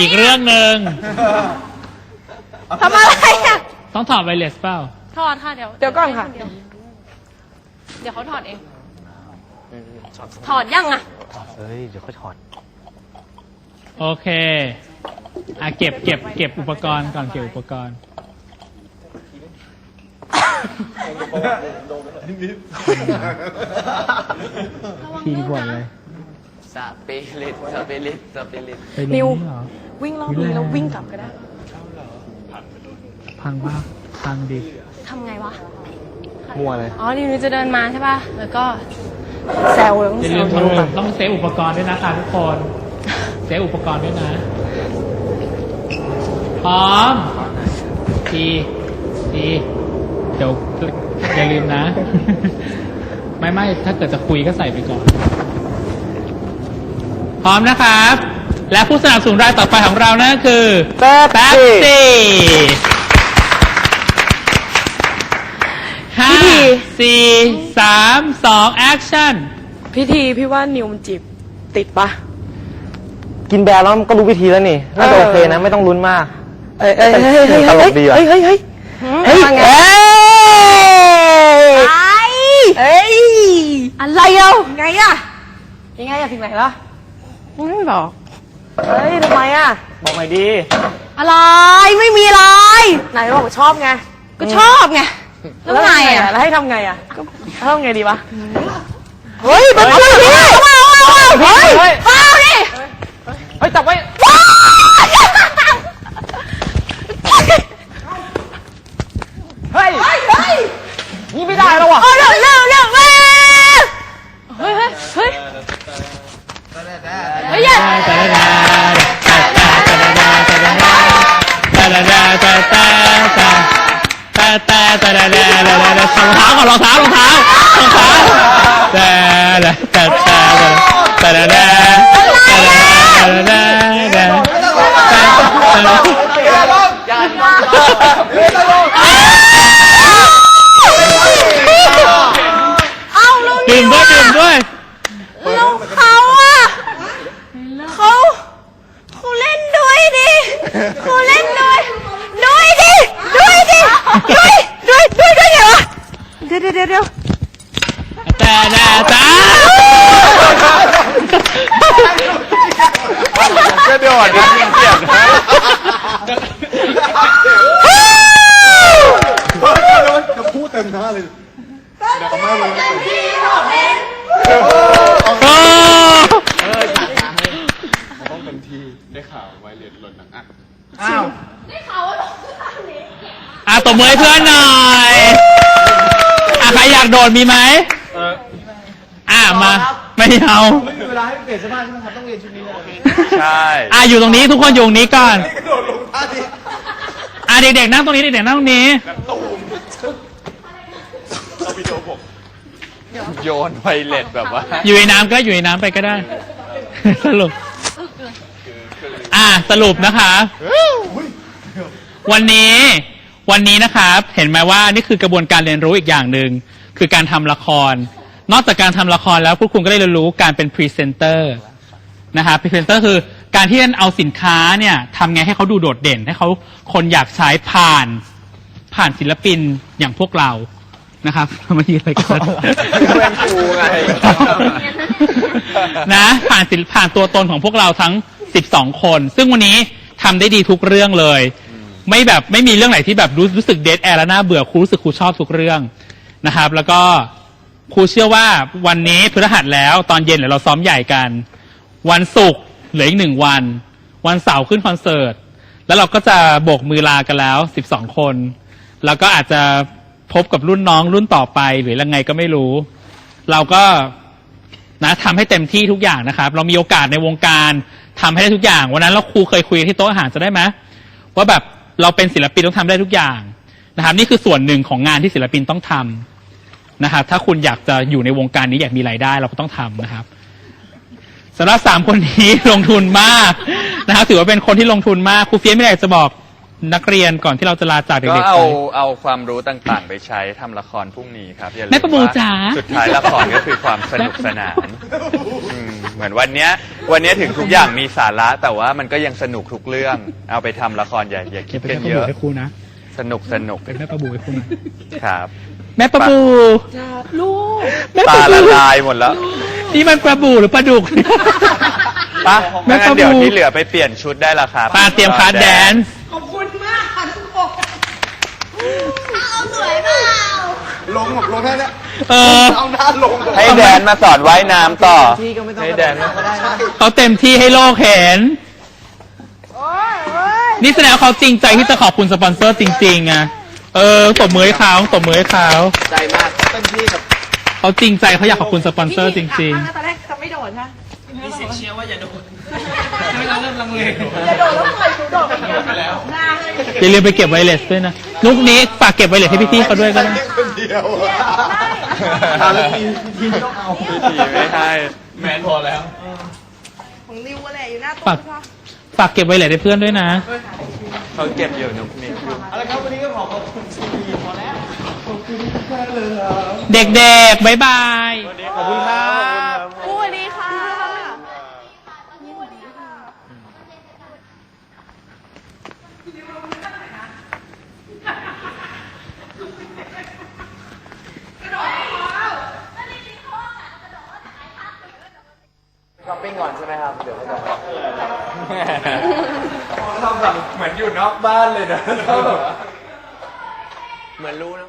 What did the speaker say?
อีกเรื่องหนึ่งทำอะไรอะ ต้องถอดไวเลสเปล่า ถอดค่ะเดี๋ยวเดี๋ยวก่อนค่ะเดี๋ยวเดี๋ยวเขาถอดเอง ถอดยังอะ เฮ้ย เดี๋ยวค่อยถอด โอเค อะเก็บเก็บเก็บอุปกรณ์ก่อนเก็บอุปกรณ์ทีบ่นเลย สเปริตสเปริตสเปริตไปลงนินี่วเหรอ วิ่งรอบนี้แล้ววิ่งกลับก็ได้พังบ้าพังดิทำไงวะ มั่วเลย อ๋อนิวจะเดินมาใช่ป่ะ แล้วก็แซวแล้วต้องอย่าแซลืวมนิวก่อนต้องเซฟอุปกรณ์ด้วยนะคะทุกคน เซฟอุปกรณ์ด้วยนะ พร้อมทีทีเดี๋ยวอย่าลืมนะ ไม่ไม่ถ้าเกิดจะคุยก็ใส่ไปก่อน พร้อมนะครับ และผู้สนับสนุนรายต่อไปของเรานั่นก็คือแป๊บแป๊บซี่ห้าสี่สามสองแอคชั่นพี่ทีพี่ว่านิวมันจีบติดปะ กินแบร์แล้วมันก็รู้วิธีแล้วนี่น่าจะเออ โอเคนะ ไม่ต้องลุ้นมาก เอ้ยเอ้ยเฮ้ยเฮ้ยตลกดีว่ะเฮ้ยเฮ้ยเฮ้ยเฮ้ยไงเอ้ยไเอ้ยอะไรเอาไงอะยังไงอะถึงไหนละ ไม่บอกเฮ้ยทำไมอะบอกหน่อยดีอะไรไม่มีอะไร ไหนบอกว่าชอบไงก็ชอบไงแล้วไงอะแล้วให้ทำไงอะแล้วทำไงดีวะ เฮ้ยมันอะไรเนี่ยเอาเอาเอาเฮ้ยเฮ้ยเอาดิเฮ้ยจับไว้เฮ้ยนี่ไม่ได้แล้วว่ะ ตาตาตาดาดาดาดาดารองเท้าก่อนรองเท้ารองเท้ารองเท้าตาดาตาตาตาดาดาตาดาดาดาตาเอาแล้ว ดื่มด้วยดื่มด้วย แล้วเขาอะเขาเขาเล่นด้วยดิเขาเล่นด้วยด้วยดิด้วยดิด้วยด้วยด้วยด้วยไงวะเดี๋ยวเดี๋ยวเดี๋ยวเดี๋ยว ตาดาตา ก่อนนะเสียงจะพูดเต็มหน้าเลยเดี๋ยวมาเลยต้องเป็นทีได้ข่าวไวเลสหล่นหนังอักอ้าวได้ข่าวว่าหล่นหนังเล็กอะตบมือให้เพื่อนหน่อยอะใครอยากโดนมีไหมเอะมา ไม่เอา ใช่อะอยู่ตรงนี้ทุกคนอยู่ตรงนี้ก่อนอะเด็กๆนั่งตรงนี้เด็กๆนั่งตรงนี้โยนไวเลตแบบว่าอยู่ในน้ำก็อยู่ในน้ำไปก็ได้ สรุป อะสรุปนะคะ วันนี้ วันนี้นะครับ เห็นไหมว่านี่คือกระบวนการเรียนรู้อีกอย่างหนึ่งคือการทำละคร นอกจากการทำละครแล้วพวกคุณก็ได้เรียนรู้การเป็นพรีเซนเตอร์นะครับพรีเซนเตอร์คือการที่เอาสินค้าเนี่ยทำไงให้เขาดูโดดเด่น ให้เขาคนอยากใช้ผ่านผ่านศิลปินอย่างพวกเรานะครับมายืนอะไรกันเพื่อนครูไงนะผ่านศิลผ่านตัวตนของพวกเราทั้ง 12 คน ซึ่งวันนี้ทำได้ดีทุกเรื่องเลย ไม่แบบไม่มีเรื่องไหนที่แบบรู้รู้สึกเดทแอร์แล้วน่าเบื่อครูรู้สึกครูชอบทุกเรื่องนะครับ แล้วก็ ครูเชื่อว่าวันนี้พฤหัสแล้ว ตอนเย็นเดี๋ยวเราซ้อมใหญ่กัน วันศุกร์เหลืออีกหนึ่งวัน วันเสาร์ขึ้นคอนเสิร์ต แล้วเราก็จะโบกมือลากันแล้ว12คน แล้วก็อาจจะพบกับรุ่นน้องรุ่นต่อไปหรือยังไงก็ไม่รู้ เราก็นะทำให้เต็มที่ทุกอย่างนะครับ เรามีโอกาสในวงการทำให้ได้ทุกอย่าง วันนั้นเราครูเคยคุยที่โต๊ะอาหารจะได้ไหมว่าแบบเราเป็นศิลปินต้องทำได้ทุกอย่างนะครับ นี่คือส่วนหนึ่งของงานที่ศิลปินต้องทำ นะครับ ถ้าคุณอยากจะอยู่ในวงการนี้อยากมีรายได้เราก็ต้องทำนะครับสำหรับสามคนนี้ลงทุนมากนะครับถือว่าเป็นคนที่ลงทุนมากครูเฟียสไม่ได้จะบอกนักเรียนก่อนที่เราจะลาจากก็เด็กๆเอาไปเอาความรู้ต่างๆ ไปใช้ทำละครพรุ่งนี้ครับอย่าลืมแม่ประมูว่าจ๋าสุดท้ายละครก็คือความสนุกสนานอืมเหมือนวันเนี้ย วันเนี้ยถึงทุกอย่างมีสาระแต่ว่ามันก็ยังสนุกทุกเรื่อง เอาไปทำละครอย่าอย่าคิดเป็นกันแม่ประเยบูอะให้ครูนะสนุกสนุกเป็นแม่ประบูให้ครูนะครับ แม่ประบูลูกแม่ปตาระละบูลายหมดแล้วนี่มันประบูหรือปลาดุก ปะแม่งั้ประนบู เดี๋ยวที่เหลือไปเปลี่ยนชุดได้ละครับปาเตรียมคาร์ดแดนซ์ขอบคุณมากค่ะทุกคนเอาสวยเปล่าลงแบบลงแค่เนี้ยเออเอาหน้าลงให้แดนมาสอนว่ายน้ำต่อให้แดนมาเขาเต็มที่ให้โลกเห็น นี่แสดงว่าเขาจริงใจที่จะขอบคุณสปอนเซอร์จริงๆอะ เออตบมือให้เขาตบมือให้เขาใจมากเต็มที่กับเขาจริงใจเขาอยากขอบคุณสปอนเซอร์จริงตอนแรกจะไม่โดดใช่ไหมมีเสียงเชียร์ว่าอย่าโดดไม่เราเริ่มลังเลอย่าโดดแล้วทำไมหนูโดดไปแล้วหน้าให้ๆอย่าลืมไปเก็บไวเลสด้วยนะนุกนี้ฝากเก็บไวเลสให้พี่ๆเขาด้วยก็ได้คนเดียวอะทำทีทีต้องเอาทีไม่ให้ของนิวอะไรอยู่หน้าฝาตู้กฝากเก็บไวเลสให้เพื่อนด้วยนะ เขาเก็บอยู่นุกนิกเอาละครับวันนี้ก็ขอขอบคุณซีดีพอแล้วขอบคุณทุกท่านเลยครับเด็กๆ บ๊ายบายขอบคุณครับสวัสดีค่ะช้อปปิ้งก่อนใช่ไหมครับ เดี๋ยวให้ก่อน ทำแบบเหมือนอยู่นอกบ้านเลยนะ เหมือนรู้นะ